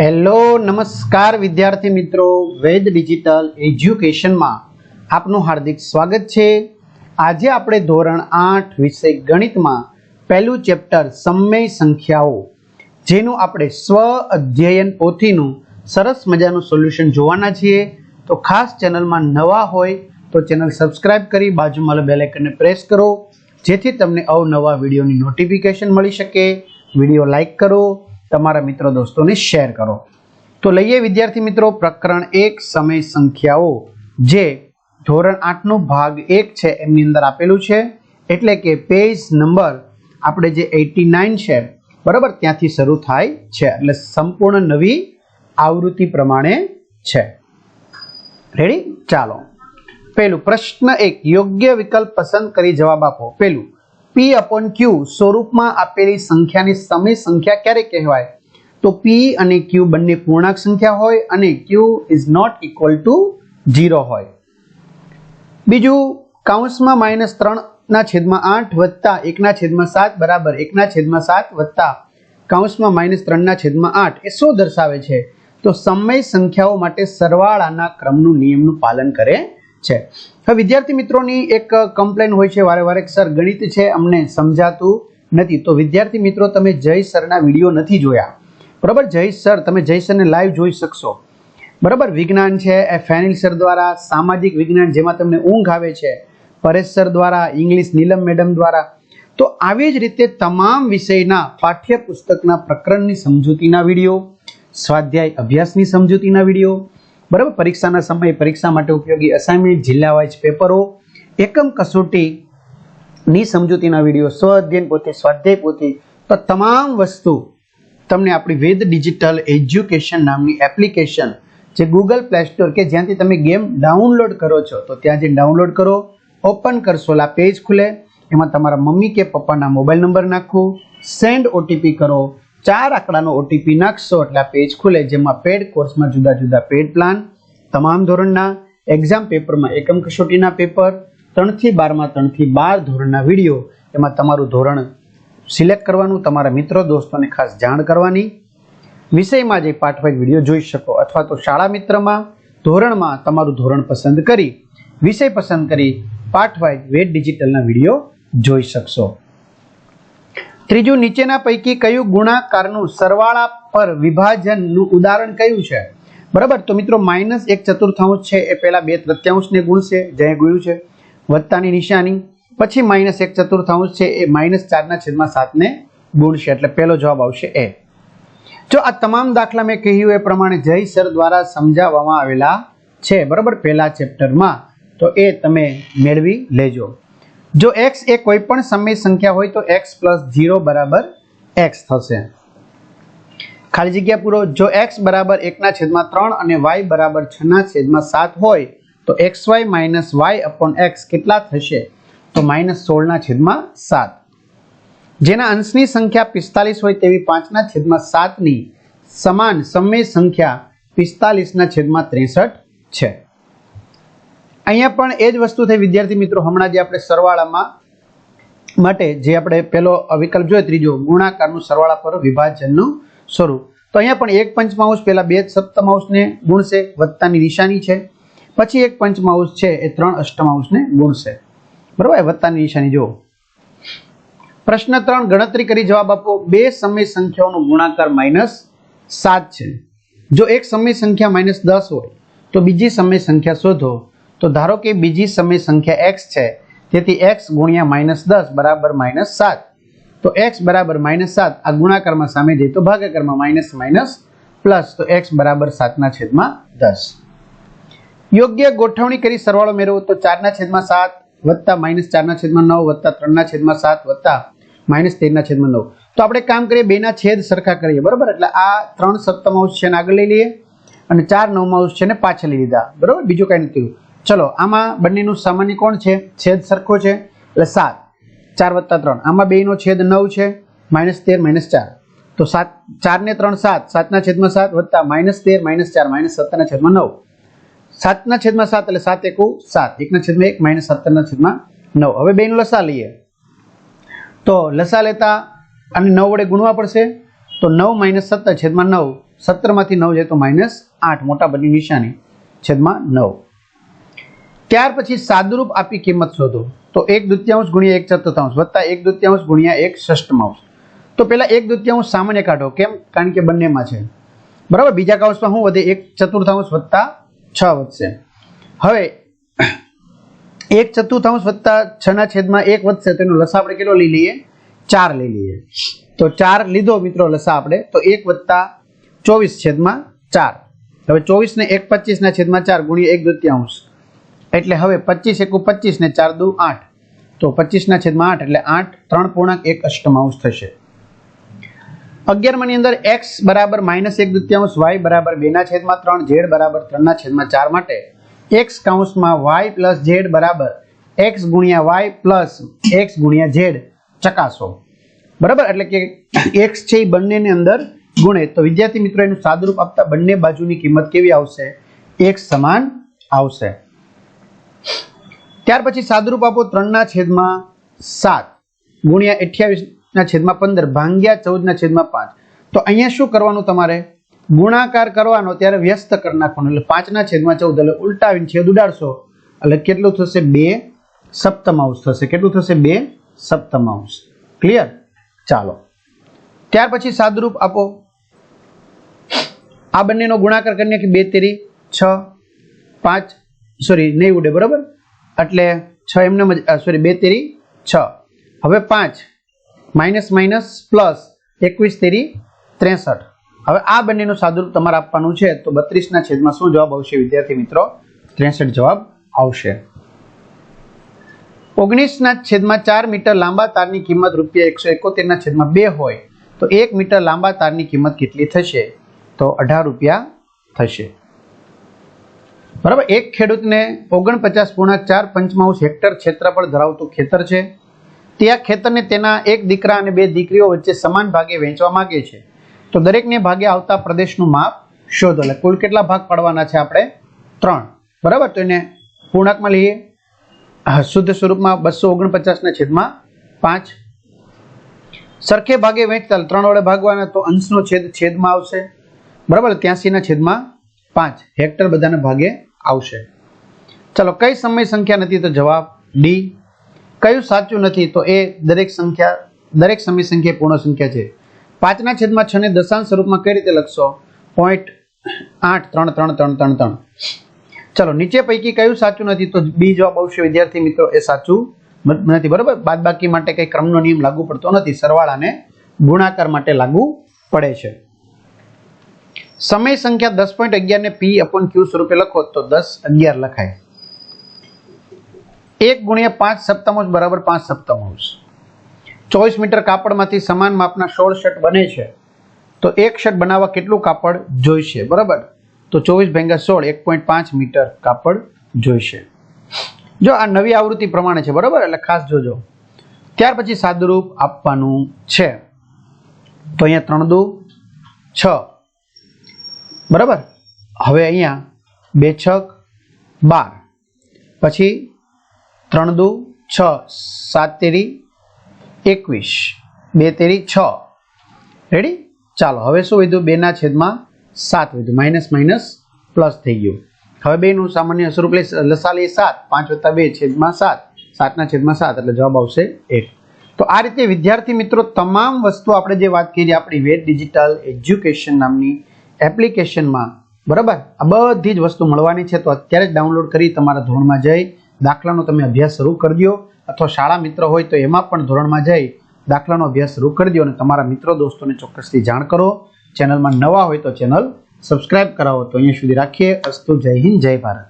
Hello, નમસ્કાર વિદ્યાર્થી મિત્રો. વેદ ડિજિટલ એજ્યુકેશનમાં આપનું હાર્દિક સ્વાગત છે. આજે આપણે ધોરણ આઠ વિષય ગણિતમાં પહેલું ચેપ્ટર સમય સંખ્યાઓ, જેનું આપણે સ્વ અધ્યયન પોથીનું સરસ મજાનું સોલ્યુશન જોવાના છીએ. તો ખાસ ચેનલમાં નવા હોય તો ચેનલ સબસ્ક્રાઇબ કરી બાજુમાં બેલ આઇકનને પ્રેસ કરો, જેથી તમને અવનવા વિડીયોની નોટિફિકેશન મળી શકે. વીડિયો લાઇક કરો તમારા મિત્રો દોસ્તોને શેર કરો. તો લઈએ વિદ્યાર્થી મિત્રો પ્રકરણ એક, સમય સંખ્યાઓ, જે ધોરણ આઠનો ભાગ એક છે, એમની અંદર આપેલું છે. એટલે કે પેજ નંબર આપણે જે એટી નાઇન છે, બરાબર, ત્યાંથી શરૂ થાય છે. એટલે સંપૂર્ણ નવી આવૃત્તિ પ્રમાણે છે. રેડી ચાલો. પેલું પ્રશ્ન એક, યોગ્ય વિકલ્પ પસંદ કરી જવાબ આપો. પેલું પી અપોન ક્યુ સ્વરૂપમાં આપેલી સંખ્યાની સમય સંખ્યા ક્યારે કહેવાય? તો પી અને ક્યુ બંને પૂર્ણાંક સંખ્યા હોય અને q is not equal to zero હોય. બીજું, કાઉન્સમાં માઇનસ ત્રણના છેદમાં આઠ વત્તા એકના છેદમાં સાત બરાબર એકના છેદમાં સાત વત્તા કાઉન્સમાં માઇનસ ત્રણના છેદમાં આઠ એ શું દર્શાવે છે? તો સમય સંખ્યાઓ માટે સરવાળાના ક્રમનું નિયમનું પાલન કરે છે. હવે વિદ્યાર્થી મિત્રોની એક કમ્પ્લેન હોય છે, વારે વારે સર, ગણિત છે, અમને સમજાતું નથી. તો વિદ્યાર્થી મિત્રો, તમે જય સરના વીડિયો નથી જોયા. બરાબર? જય સર, તમે જય સરને લાઈવ જોઈ શકશો. બરાબર? વિજ્ઞાન છે, એ ફેનિલ સર દ્વારા, સામાજિક વિજ્ઞાન જેમાં તમને ઊંઘ આવે છે, પરેશ સર દ્વારા, ઇંગ્લિશ નીલમ મેડમ દ્વારા, તો આવી જ રીતે તમામ વિષયના પાઠ્યપુસ્તકના પ્રકરણની સમજૂતીના વીડિયો, સ્વાધ્યાય અભ્યાસની સમજૂતીના વીડિયો બરાબર? પરીક્ષાના સમયે પરીક્ષા માટે ઉપયોગી અસાઇનમેન્ટ જિલ્લા વાઇઝ પેપરો, એકમ કસોટીની સમજૂતીના વીડિયો સ્વ અધ્યયન સ્વાધ્યાય પોથી તો તમામ વસ્તુ તમને આપણી વેદ ડિજિટલ એજ્યુકેશન નામની એપ્લિકેશન જે ગૂગલ પ્લે સ્ટોર કે જ્યાંથી તમે ગેમ ડાઉનલોડ કરો છો, તો ત્યાં જઈને ડાઉનલોડ કરો, ઓપન કરશો, એટલે પેજ ખુલે. એમાં તમારા મમ્મી કે પપ્પાના મોબાઈલ નંબર નાખો, સેન્ડ ઓટીપી કરો ચાર આંકડાનો ઓટીપી નાખશો એટલે આ પેજ ખુલે, જેમાં પેડ કોર્સમાં જુદા જુદા પેડ પ્લાન તમામ ધોરણના એક્ઝામ પેપરમાં એકમ કસોટીના પેપર ત્રણથી બારમાં ત્રણથી બાર ધોરણના વીડિયો એમાં તમારું ધોરણ સિલેક્ટ કરવાનું, તમારા મિત્રો, દોસ્તોને ખાસ જાણ કરવાની. વિષયમાં જે પાઠ વાઇઝ વીડિયો જોઈ શકો, અથવા તો શાળા મિત્રમાં ધોરણમાં તમારું ધોરણ પસંદ કરી, વિષય પસંદ કરી પાઠ વાઇઝ વેટ ડિજિટલના વીડિયો જોઈ શકશો. ત્રીજું, નીચેના પૈકી કયું ગુણાકારનું સરવાળા પર વિભાજનનું ઉદાહરણ કયું છે? બરાબર? તો મિત્રો, માઇનસ એક ચતુર્થાંશ છે, એ પહેલા બે તૃત્યાંશને ગુણશે જે ગુણ્યું છે. વત્તાની નિશાની, પછી માઇનસ એક ચતુર્થાંશ છે, એ માઇનસ ચારના છેદમાં સાતને ગુણશે, એટલે પહેલો જવાબ આવશે એ. જો આ તમામ દાખલા મેં કહ્યું એ પ્રમાણે જય સર દ્વારા સમજાવવામાં આવેલા છે, બરાબર? પહેલા ચેપ્ટરમાં તો એ તમે મેળવી લેજો. જો એક્સ એ કોઈ પણ સમય સંખ્યા હોય તો એક્સ પ્લસ ઝીરો બરાબર એક્સ થશે. ખાલી જગ્યા પૂરો. જો એક્સ બરાબર એકના છેદમાં ત્રણ અને વાય બરાબર છના છેદમાં સાત હોય તો x y minus y upon x કેટલા થશે? તો માઇનસ સોળના છેદમાં સાત. જેના અંશની સંખ્યા પિસ્તાલીસ હોય તેવી પાંચના છેદમાં સાતની સમાન સમય સંખ્યા પિસ્તાલીસના છેદમાં ત્રેસઠ છે. અહીંયા પણ એ જ વસ્તુ થઈ વિદ્યાર્થી મિત્રો, હમણાં જે આપણે સરવાળામાં માટે જે આપણે પેલો વિકલ્પ જોઈએ ત્રીજો, ગુણાકારનું સરવાળા પર વિભાજનનું સ્વરૂપ. તો અહીંયા પણ એક પંચમાંશ પેલા બે સપ્તમાંશને ગુણશે, વત્તાની નિશાની છે. પછી એક પંચમાંશ છે, એ ત્રણ અષ્ટમાંશને ગુણશે. બરાબર? વત્તાની નિશાની, જુઓ. પ્રશ્ન ત્રણ, ગણતરી કરી જવાબ આપો. બે સમય સંખ્યાઓનો ગુણાકાર માઇનસ સાત છે. જો એક સમય સંખ્યા માઇનસ દસ હોય, તો બીજી સમય સંખ્યા શોધો. તો ધારો કે બીજી સમય સંખ્યા એક્સ છે, તેથી એક્સ ગુણ્યા માઇનસ દસ બરાબર માઇનસ સાત. તો એક્સ બરાબર માઇનસ સાત, આ ગુણાકારમાં સામે જઈએ તો ભાગાકારમાં માઇનસ માઇનસ પ્લસ, તો એક્સ બરાબર સાતના છેદમાં દસ. યોગ્ય ગોઠવણી કરી સરવાળો મેળવો તો ચારના છેદમાં સાત વત્તા માઇનસ ચારના છેદમાં નવ વત્તા ત્રણના છેદમાં સાત વત્તા માઇનસ તેરના છેદમાં નવ. તો આપણે કામ કરીએ બેના છેદ સરખા કરીએ, બરાબર? એટલે આ ત્રણ સપ્તમાંશ છે આગળ લઈ લઈએ અને ચાર નવમાંશ છે ને પાછળ લીધા. બરાબર? બીજું કાંઈ નથી ચલો, આમાં બંનેનું સામાન્ય કોણ છે? છેદ સરખો છે. એટલે સાત. ચાર વત્તા ત્રણ. આમાં બેનો છેદ નવ છે. માઇનસ તેર, માઇનસ ચાર. તો સાત, ચારને ત્રણ સાત. સાતના છેદમાં સાત વત્તા માઇનસ તેર, માઇનસ ચાર, માઇનસ સત્તરના છેદમાં નવ. સાતના છેદમાં સાત એટલે સાત એકુ સાત. એકના છેદમાં એક, માઇનસ સત્તરના છેદમાં નવ. હવે બેનું લસા લઈએ. તો લસા લેતા અને નવ વડે ગુણવા પડશે. તો નવ માઇનસ સત્તર છેદમાં નવ. સત્તરમાંથી નવ જાય તો માઇનસ આઠ. મોટા બની નિશાની. છેદમાં નવ. ત્યાર પછી સાદુરૂપ આપી કિંમત શોધો. તો એક દ્વિત્યાંશ ગુણ્યા એક ચતુર્થાંશ વત્તા એક દૃત્યાંશ ગુણ્યા એક ષષ્ઠમાંશ. તો પેલા એક દૃત્યાંશ સામાન્ય કાઢો. કેમ? કારણ કે બંનેમાં છે. બરાબર? બીજા કાઉન્સમાં શું વધે? એક ચતુર્થાંશ વત્તા છ વધશે. હવે, એક ચતુર્થાંશ વત્તા છ ના છેદમાં એક વધશે. તો એનો લસા આપણે કેટલો લઈ લઈએ? ચાર લઈ લઈએ. તો ચાર લીધો મિત્રો લસા આપણે. તો એક વત્તા ચોવીસ છેદમાં ચાર. હવે ચોવીસ ને એક પચીસ ના છેદમાં ચાર ગુણ્યા એક દૃત્યાંશ. એટલે હવે પચીસ એકુ પચીસ ને ચાર દુ આઠ. તો પચીસ ના છેદમાં આઠ એટલે આઠ ત્રણ પૂર્ણાંક એક અષ્ટમાંશ થશે. અગિયારમાની અંદર એક્સ બરાબર માઇનસ એક દૃત્યાંશ વાય બરાબર બેના છેદમાં ત્રણ ઝેડ બરાબર ત્રણના છેદમાં ચાર માટે એક્સ કાઉન્સમાં વાય પ્લસ ઝેડ બરાબર એક્સ ગુણ્યા વાય પ્લસ એક્સ ગુણ્યા ઝેડ ચકાસો. બરાબર? એટલે કે એક્સ છે એ બંનેની અંદર ગુણે. તો વિદ્યાર્થી મિત્રો, એનું સાદુરૂપ આપતા બંને બાજુની કિંમત કેવી આવશે? એક સમાન આવશે. ત્યાર પછી સાદુરૂપ આપો ત્રણના છેદમાં સાત ગુણ્યા અઠ્યાવીસ ના છેદમાં પંદર ભાંગ્યા ચૌદ ના છેદમાં પાંચ. તો અહીંયા શું કરવાનું તમારે? ગુણાકાર કરવાનો, ત્યારે વ્યસ્ત કરી નાખવાનો. એટલે પાંચના છેદમાં ચૌદ, એટલે ઉલટાવીને છેદ ઉડાડશો. એટલે કેટલું થશે? બે સપ્તમાંશ થશે. કેટલું થશે? બે સપ્તમાંશ. ક્લિયર ચાલો. ત્યાર પછી સાદુરૂપ આપો. આ બંનેનો ગુણાકાર કરીને કે બે તેરી છ, પાંચ, સોરી નહીં ઉડે, બરાબર? એટલે છ એમને સોરી બે તેરી છ. હવે પાંચ. માઇનસ માઇનસ પ્લસ એકવીસ તેરી ત્રેસઠ. હવે આ બંનેનું સાદુરૂપ તમારે આપવાનું છે, તો બત્રીસના છેદમાં શું જવાબ આવશે વિદ્યાર્થી મિત્રો? ત્રેસઠ જવાબ આવશે. ઓગણીસના છેદમાં ચાર મીટર લાંબા તારની કિંમત રૂપિયા એકસો એકોતેરના છેદમાં બે હોય, તો એક મીટર લાંબા તારની કિંમત કેટલી થશે? તો અઢાર રૂપિયા થશે. બરાબર? એક ખેડૂતને ઓગણપચાસ પૂર્ણાંક ચાર પંચમાંશ હેક્ટર ક્ષેત્રફળ ધરાવતું ખેતર છે. તે આ ખેતરને તેના એક દીકરા અને બે દીકરીઓ વચ્ચે સમાન ભાગે વહેંચવા માંગે છે. તો દરેકને ભાગે આવતા પ્રદેશનું માપ શોધો. એટલે કુલ કેટલા ભાગ પાડવાના છે આપણે? ત્રણ. બરાબર? તો એને પૂર્ણાંકમાં લઈએ. શુદ્ધ સ્વરૂપમાં બસો ઓગણપચાસના છેદમાં પાંચ. સરખે ભાગે વહેંચતા ત્રણ વડે ભાગવાના તો અંશનો છેદ છેદમાં આવશે. બરાબર? ત્યાંસીના છેદમાં પાંચ. હેક્ટર બધાના ભાગે આવશે. ચલો, કઈ સમય સંખ્યા નથી તો જવાબ ડી કયું સાચું નથી તો એ દરેક સંખ્યા, દરેક સમય સંખ્યા પૂર્ણ સંખ્યા છે. પાંચના છેદમાં છ ને દશાંશ સ્વરૂપમાં કઈ રીતે લખશો? પોઈન્ટ આઠ, ત્રણ ત્રણ ત્રણ ત્રણ ત્રણ. ચલો, નીચે પૈકી કયું સાચું નથી તો બી જવાબ આવશે. વિદ્યાર્થી મિત્રો, એ સાચું નથી. બરાબર? બાદબાકી માટે કઈ ક્રમનો નિયમ લાગુ પડતો નથી. સરવાળાને ગુણાકાર માટે લાગુ પડે છે. સમય સંખ્યા દસ પોઈન્ટ અગિયાર ને પી અપોન ક્યુ સ્વરૂપે લખો તો દસ અગિયાર લખાય. એક ગુણ્યા પાંચ સપ્તમાંશ બરાબર પાંચ સપ્તમાંશ ચોવીસ મીટર કાપડમાંથી સમાન માપના સોળ શર્ટ બને છે. તો એક શર્ટ બનાવવા કેટલું કાપડ જોઈશે? બરાબર? તો ચોવીસ ભેંગા સોળ, એક પોઈન્ટ પાંચ મીટર કાપડ જોઈશે. જો આ નવી આવૃત્તિ પ્રમાણે છે, બરાબર? એટલે ખાસ જોજો. ત્યાર પછી સાદુરૂપ આપવાનું છે. તો અહીંયા ત્રણ દુ, છ. બરાબર? હવે અહીંયા બે છક બાર. પછી ત્રણ દુ છ, સાત તેરી એકવીસ. બે તેરી છ. રેડી ચાલો, હવે શું વધ્યું? બેના છેદમાં સાત વધ્યું. માઇનસ માઇનસ પ્લસ થઈ ગયું. હવે બેનું સામાન્ય સ્વરૂપ લસા લઈએ સાત. પાંચ વત્તા બે છેદમાં સાત. સાતના છેદમાં સાત, એટલે જવાબ આવશે એક. તો આ રીતે વિદ્યાર્થી મિત્રો, તમામ વસ્તુ આપણે જે વાત કરી, આપણી વેદ ડિજિટલ એજ્યુકેશન નામની એપ્લિકેશનમાં. બરાબર? આ બધી જ વસ્તુ મળવાની છે, તો અત્યારે જ ડાઉનલોડ કરી તમારા ધોરણમાં જઈ, દાખલાનો તમે અભ્યાસ શરૂ કરી દો અથવા શાળા મિત્ર હોય તો એમાં પણ ધોરણમાં જઈ, દાખલાનો અભ્યાસ શરૂ કરી દો અને તમારા મિત્રો દોસ્તોને ચોક્કસથી જાણ કરો. ચેનલમાં નવા હોય તો ચેનલ સબસ્ક્રાઇબ કરાવો. તો અહીંયા સુધી રાખીએ. અસ્તુ જય હિન્દ, જય ભારત.